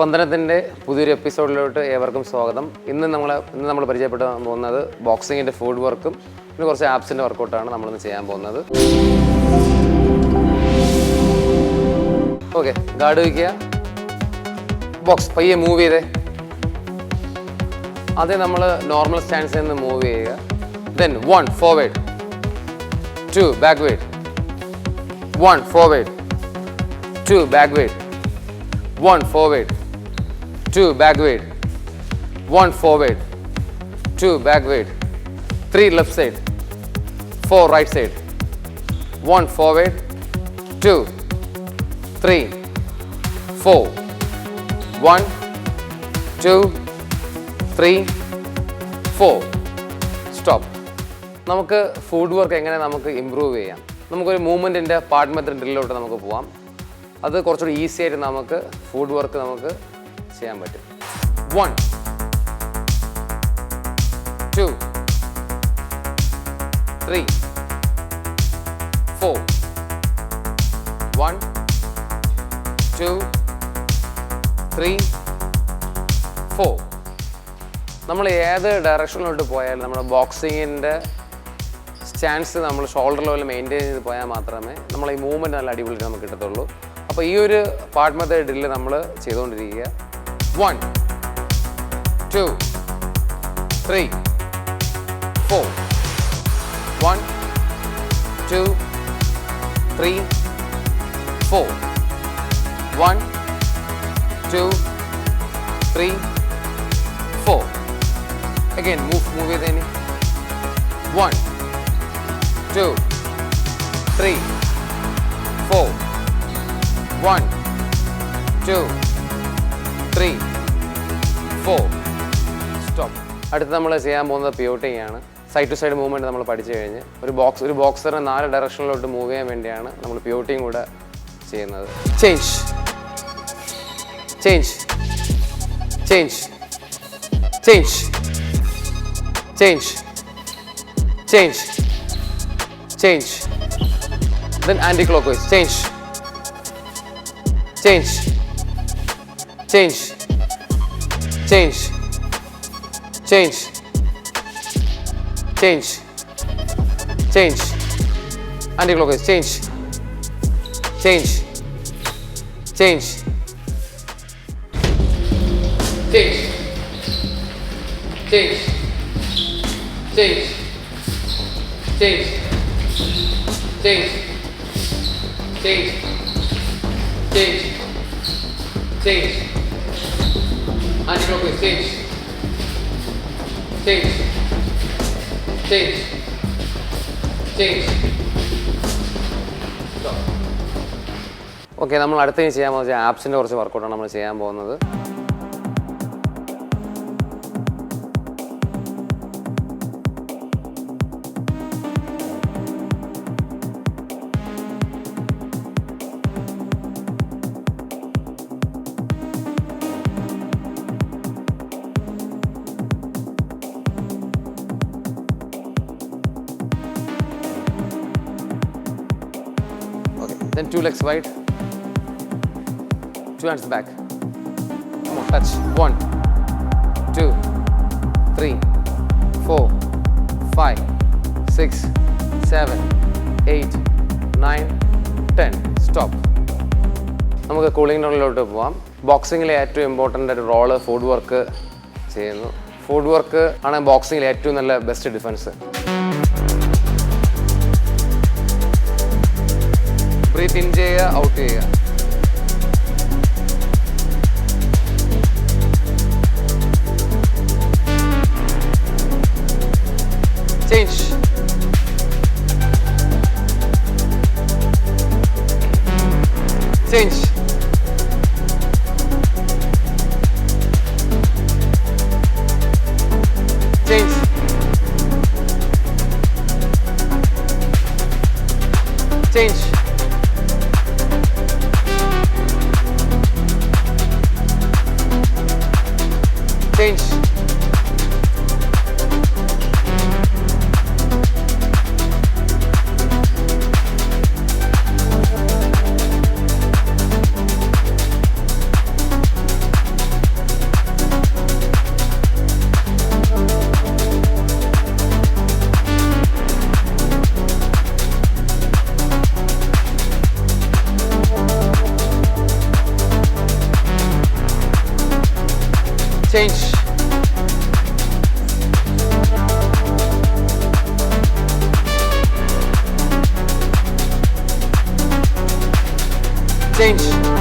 സ്പന്ദനത്തിന്റെ പുതിയൊരു എപ്പിസോഡിലോട്ട് ഏവർക്കും സ്വാഗതം. ഇന്ന് നമ്മൾ ഇന്ന് നമ്മൾ പരിചയപ്പെടാൻ പോകുന്നത് ബോക്സിങ്ങിന്റെ ഫുഡ് വർക്കും പിന്നെ കുറച്ച് ആപ്സിന്റെ വർക്കൗട്ടാണ് നമ്മളിന്ന് ചെയ്യാൻ പോകുന്നത്. ഓക്കെ ഗാർഡ് വയ്ക്കുക. ബോക്സ് പയ്യെ മൂവ് ചെയ്തേ. അതേ നമ്മൾ നോർമൽ സ്റ്റാൻഡ്സിൽ നിന്ന് മൂവ് ചെയ്യുക. Then one forward two backward one forward two backward one forward, two backward, one forward, two backward, three left side, four right side, one forward, two, three, four, one, two, three, four. Stop. നമുക്ക് footwork എങ്ങനെ നമുക്ക് improve ചെയ്യാം നമുക്കൊരു മൂവ്മെന്റിന്റെ part മെത്തഡിലോട്ട് നമുക്ക് പോവാം അത് കുറച്ചുകൂടി easy ആയിട്ട് നമുക്ക് ഫുഡ് വർക്ക് നമുക്ക് ചെയ്യാൻ പറ്റും. One two three four one two three four നമ്മൾ ഏത് ഡയറക്ഷനിലോട്ട് പോയാലും നമ്മുടെ ബോക്സിങ്ങിന്റെ സ്റ്റാൻസ് നമ്മൾ ഷോൾഡർ ലെവൽ മെയിന്റെയിൻ ചെയ്ത് പോയാൽ മാത്രമേ നമ്മൾ ഈ മൂവ്മെന്റ് നല്ല അടിപൊളിയായിട്ട് നമുക്ക് കിട്ടത്തുള്ളൂ. അപ്പോൾ ഈ ഒരു പാർട്ട് മെത്തേഡ് ഡ്രില്ല് നമ്മൾ ചെയ്തുകൊണ്ടിരിക്കുക. One, two, three, four. One, two, three, four. One, two, three, four. Again, move, move it in. One, two, three, four. One, two, three. Four. Stop അടുത്ത് നമ്മൾ ചെയ്യാൻ പോകുന്നത് പ്യൂട്ടിംഗ് ആണ്. സൈഡ് ടു സൈഡ് മൂവ്മെന്റ് നമ്മൾ പഠിച്ചു കഴിഞ്ഞ് ഒരു ബോക്സ് ഒരു ബോക്സറിനെ നാല് ഡയറക്ഷനിലോട്ട് മൂവ് ചെയ്യാൻ വേണ്ടിയാണ് നമ്മൾ പ്യൂട്ടിങ് കൂടെ ചെയ്യുന്നത്. Change change change change change change change. Then anti-clockwise. Change. Change. Change. Change change change change anti-clockwise change change change change change change change change, change, change, change, Ancho que seis. Seis. Seis. Seis. Okay നമ്മൾ അടുത്തതിന് ചെയ്യാൻ പോകുന്നത് ആപ്സിന്റെ കുറച്ച് വർക്കൗട്ടാണ് നമ്മൾ ചെയ്യാൻ പോകുന്നത് then two legs wide. Two hands back. Come on, touch. One, two, three, four, five, six, seven, eight, nine, ten. Stop. നമുക്ക് cooling ഡൗണിലോട്ട് പോവാം ബോക്സിങ്ങിലെ ഏറ്റവും ഇമ്പോർട്ടന്റ് ഒരു റോൾ ഫുഡ് വർക്ക് ചെയ്യുന്നു ഫുഡ് വർക്ക് ആണ് ബോക്സിങ്ങിലെ ഏറ്റവും നല്ല ബെസ്റ്റ് ഡിഫൻസ് അപ്പോൾ ഈ പിൻ ചെയ്യുക ഔട്ട് ചെയ്യുക Change. Change. ചേഞ്ച്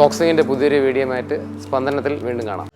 ബോക്സിങ്ങിന്റെ പുതിയൊരു വീഡിയോയുമായിട്ട് സ്പന്ദനത്തിൽ വീണ്ടും കാണാം.